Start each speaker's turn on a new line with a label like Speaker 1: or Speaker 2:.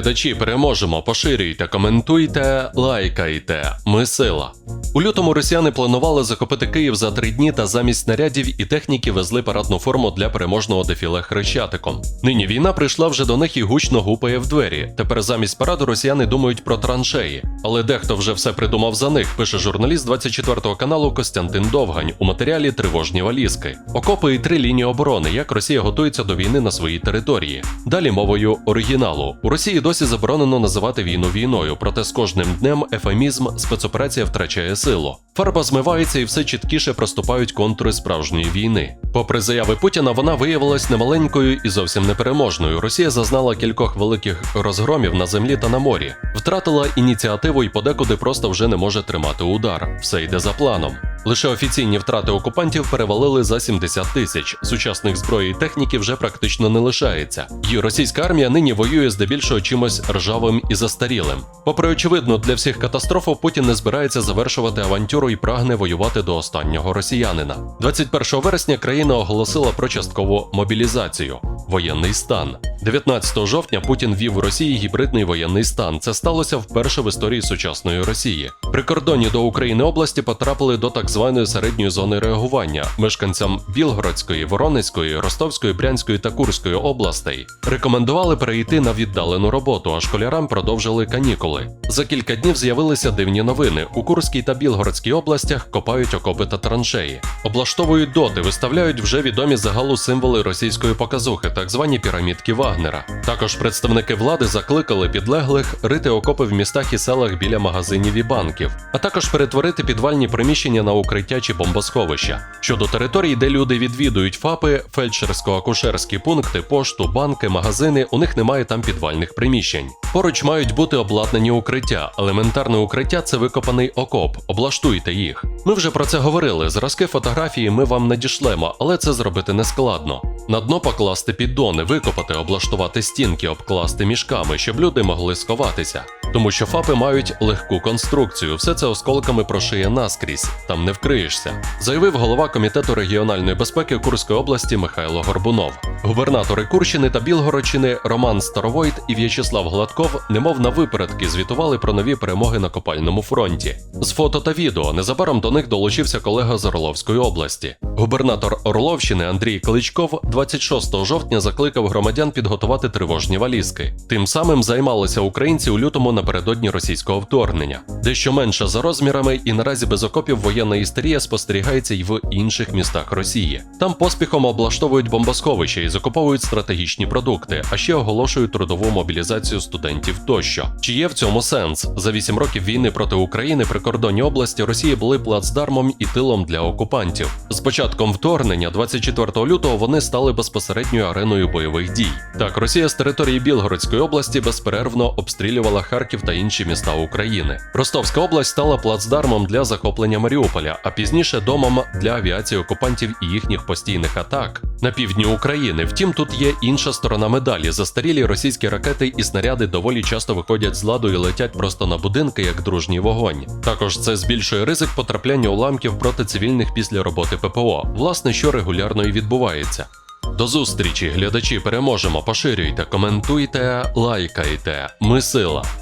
Speaker 1: Глядачі переможемо, поширюйте, коментуйте, лайкайте. Ми сила. У лютому росіяни планували захопити Київ за три дні та замість снарядів і техніки везли парадну форму для переможного дефіле хрещатиком. Нині війна прийшла вже до них і гучно гупає в двері. Тепер замість параду росіяни думають про траншеї. Але дехто вже все придумав за них, пише журналіст 24 каналу Костянтин Довгань у матеріалі Тривожні валізки. Окопи і три лінії оборони, як Росія готується до війни на своїй території. Далі мовою оригіналу. У Росії досі заборонено називати війну війною, проте з кожним днем ефемізм спецоперація втрачає силу. Фарба змивається і все чіткіше проступають контури справжньої війни. Попри заяви Путіна, вона виявилась немаленькою і зовсім непереможною. Росія зазнала кількох великих розгромів на землі та на морі, втратила ініціативу і подекуди просто вже не може тримати удар. Все йде за планом. Лише офіційні втрати окупантів перевалили за 70 тисяч. Сучасних зброї і техніки вже практично не лишається. І російська армія нині воює здебільшого чимось ржавим і застарілим. Попри очевидну для всіх катастрофу, Путін не збирається завершувати авантюру і прагне воювати до останнього росіянина. 21 вересня країна оголосила про часткову мобілізацію. Воєнний стан 19 жовтня Путін ввів в Росії гібридний воєнний стан. Це сталося вперше в історії сучасної Росії. Прикордонні до України області потрапили до так званої середньої зони реагування. Мешканцям Білгородської, Воронезької, Ростовської, Брянської та Курської областей рекомендували перейти на віддалену роботу, а школярам продовжили канікули. За кілька днів з'явилися дивні новини. У Курській та Білгородській областях копають окопи та траншеї, облаштовують доти, виставляють вже відомі загалу символи російської показухи, так звані пірамідки Вагнера. Також представники влади закликали підлеглих рити окопи в містах і селах біля магазинів і банків, а також перетворити підвальні приміщення на укриття чи бомбосховища. Щодо територій, де люди відвідують ФАПи, фельдшерсько-акушерські пункти, пошту, банки, магазини, у них немає там підвальних приміщень. Поруч мають бути обладнані укриття. Елементарне укриття це викопаний окоп. Облаштуйте їх. Ми вже про це говорили. Зразки фотографії ми вам надішлемо, але це зробити не складно. На дно покласти піддони, викопати, облаштувати стінки, обкласти мішками, щоб люди могли сховатися. Тому що ФАПи мають легку конструкцію, все це осколками прошиє наскрізь, там не вкриєшся, заявив голова комітету регіональної безпеки Курської області Михайло Горбунов. Губернатори Курщини та Білгородщини Роман Старовойт і В'ячеслав Гладков, немов на випередки, звітували про нові перемоги на копальному фронті. З фото та відео незабаром до них долучився колега з Орловської області. Губернатор Орловщини Андрій Кличков 26 жовтня закликав громадян підготувати тривожні валізки. Тим самим займалися українці у лютому напередодні російського вторгнення. Дещо менше за розмірами і наразі без окопів воєнна істерія спостерігається й в інших містах Росії. Там поспіхом облаштовують бомбосховища і закуповують стратегічні продукти, а ще оголошують трудову мобілізацію студентів тощо. Чи є в цьому сенс? За 8 років війни проти України прикордонні області Росії були плацдармом і тилом для окупантів. З початком вторгнення, 24 лютого, вони стали безпосередньою ареною бойових дій. Так, Росія з території Білгородської області безперервно обстрілювала Харків та інші міста України. Ростовська область стала плацдармом для захоплення Маріуполя, а пізніше домом для авіації окупантів і їхніх постійних атак на півдні України. Втім, тут є інша сторона медалі. Застарілі російські ракети і снаряди доволі часто виходять з ладу і летять просто на будинки як дружній вогонь. Також це збільшує ризик потрапляння уламків проти цивільних після роботи ППО, власне, що регулярно і відбувається. До зустрічі, глядачі, переможемо. Поширюйте, коментуйте, лайкайте. Ми сила.